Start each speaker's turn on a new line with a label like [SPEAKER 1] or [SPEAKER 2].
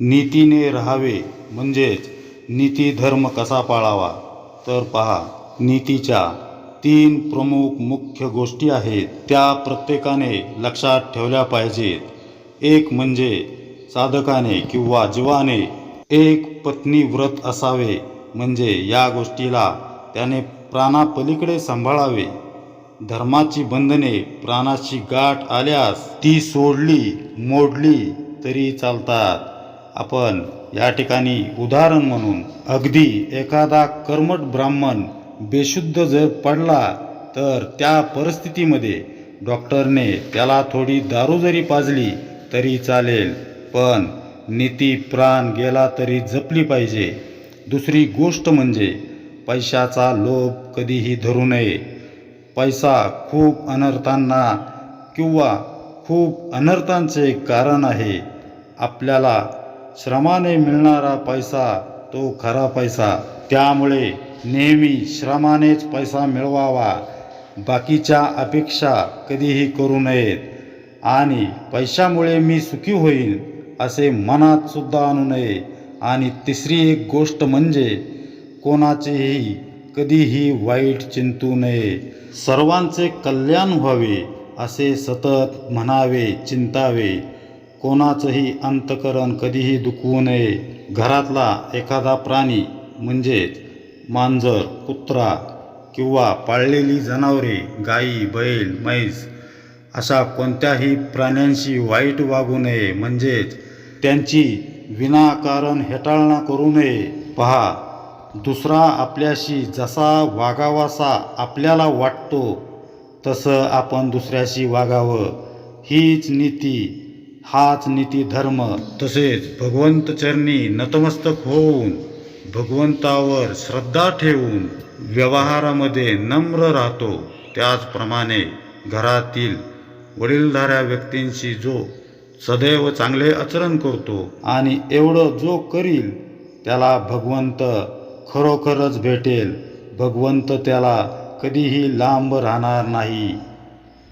[SPEAKER 1] नीतीने राहावे म्हणजेच नीती धर्म कसा पाळावा? तर पहा नीतीच्या तीन प्रमुख मुख्य गोष्टी आहेत. त्या प्रत्येकाने लक्षात ठेवल्या पाहिजेत. एक म्हणजे साधकाने किंवा जीवाने एक पत्नी व्रत असावे म्हणजे या गोष्टीला त्याने प्राणापलीकडे सांभाळावे. धर्माची बंधने प्राणाची गाठ आल्यास ती सोडली मोडली तरी चालतात. आपण या ठिकाणी उदाहरण म्हणून अगदी एखादा कर्मट ब्राह्मण बेशुद्ध जर पडला तर त्या परिस्थितीमध्ये डॉक्टरने त्याला थोडी दारू जरी पाजली तरी चालेल पण नीती प्राण गेला तरी जपली पाहिजे. दुसरी गोष्ट म्हणजे पैशाचा लोभ कधीही धरू नये. पैसा खूप अनर्थांना किंवा खूप अनर्थांचे कारण आहे. आपल्याला श्रमाने मिळणारा पैसा तो खरा पैसा. त्यामुळे नेहमी श्रमानेच पैसा मिळवावा. बाकीच्या अपेक्षा कधीही करू नयेत. आणि पैशामुळे मी सुखी होईन असे मनात सुद्धा आणू नये. आणि तिसरी एक गोष्ट म्हणजे कोणाचेही कधीही वाईट चिंतू नये. सर्वांचे कल्याण व्हावे असे सतत म्हणावे चिंतावे. कोणाचंही अंतकरण कधीही दुखवू नये. घरातला एखादा प्राणी म्हणजेच मांजर कुत्रा किंवा पाळलेली जनावरे गाई बैल म्हैस अशा कोणत्याही प्राण्यांशी वाईट वागू नये. म्हणजेच त्यांची विनाकारण हेटाळणा करू नये. पहा दुसरा आपल्याशी जसा वागावासा आपल्याला वाटतो तसं आपण दुसऱ्याशी वागावं. हीच नीती हाच नीती धर्म तसेच भगवंत चरणी नतमस्तक होऊन भगवंतावर श्रद्धा ठेवून व्यवहारामध्ये नम्र राहतो. त्याचप्रमाणे घरातील वडीलधाऱ्या व्यक्तींशी जो सदैव चांगले आचरण करतो आणि एवढं जो करील त्याला भगवंत खरोखरच भेटेल. भगवंत त्याला कधीही लांब राहणार नाही.